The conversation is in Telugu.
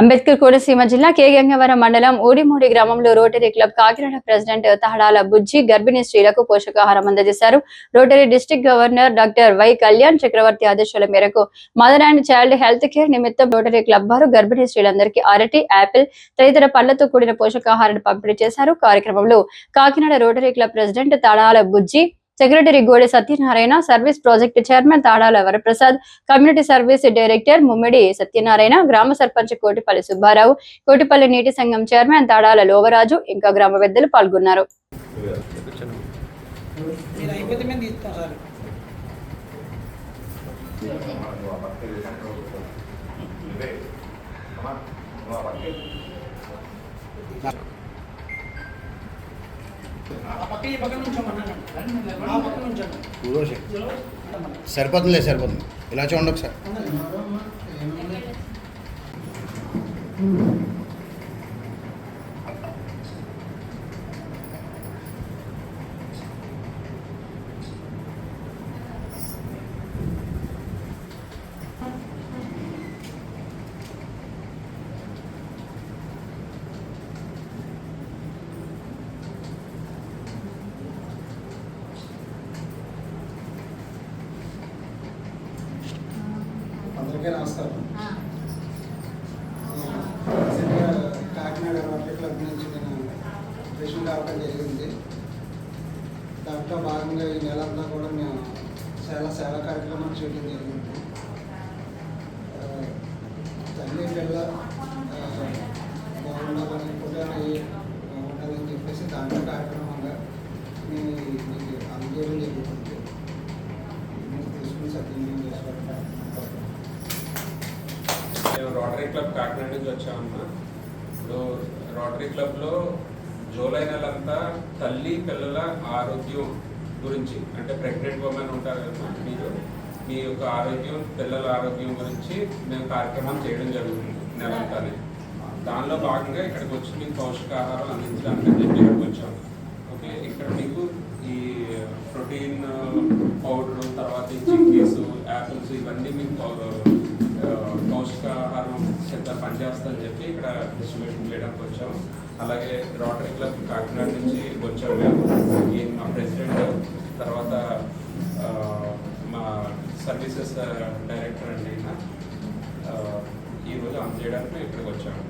అంబేద్కర్ కోనసీమ జిల్లా కే గంగవరం మండలం ఊడిమూడి గ్రామంలో Rotary Club Kakinada president Tahadala Bujji గర్భిణీ స్త్రీలకు పోషకాహారం అందజేశారు. Rotary district governor doctor Y Kalyan Chakravarthi ఆదేశాల మేరకు mother and child health care నిమిత్తం రోటరీ క్లబ్ వారు గర్భిణీ స్త్రీలందరికీ అరటి యాపిల్ తదితర పళ్ళతో కూడిన పోషకాహారాన్ని పంపిణీ చేశారు. కార్యక్రమంలో Kakinada Rotary Club president Tadala Bujji secretary Gode Satyanarayana service project chairman Tadala Varaprasad community service director Mummidi Satyanarayana గ్రామ సర్పంచ్ కోటిపల్లి సుబ్బారావు కోటిపల్లి నీటి సంఘం చైర్మన్ తాడాల లోవరాజు ఇంకా గ్రామ పెద్దలు పాల్గొన్నారు. మీరు సరిపోతుందిలే సరిపోతుంది. ఇలా చూడండి ఒకసారి. అందరికీ నమస్కారం. కాకినాడ రోటరీ క్లబ్ నుంచి నేను ప్రెసిడెంట్ కావడం జరిగింది. దాంట్లో భాగంగా ఈ నెలంతా కూడా మేము చాలా సేవా కార్యక్రమాలు చేయడం జరిగింది. రోటరీ క్లబ్ కాకినాడ నుంచి వచ్చామన్నా ఇప్పుడు రోటరీ క్లబ్లో జూలై నెలంతా తల్లి పిల్లల ఆరోగ్యం గురించి అంటే ప్రెగ్నెంట్ ఉమెన్ ఉంటారు కదా మీరు మీ యొక్క ఆరోగ్యం పిల్లల ఆరోగ్యం గురించి మేము కార్యక్రమం చేయడం జరుగుతుంది నెలంతానే. దానిలో భాగంగా ఇక్కడికి వచ్చి మీకు పౌష్టికాహారం అందించడానికి చెప్పి ఇక్కడికి ఓకే ఇక్కడ మీకు ఈ ప్రోటీన్ పౌడర్ తర్వాత చిక్కీస్ యాపిల్స్ ఇవన్నీ మీకు చేస్తా అని చెప్పి ఇక్కడ డిస్ట్రిబ్యూషన్ చేయడానికి వచ్చాం. అలాగే రోటరీ క్లబ్ కాకినాడ నుంచి వచ్చాం మేము. మా ప్రెసిడెంట్ తర్వాత మా సర్వీసెస్ డైరెక్టర్ అండి ఈరోజు అందజేయడానికి ఇక్కడికి వచ్చాము.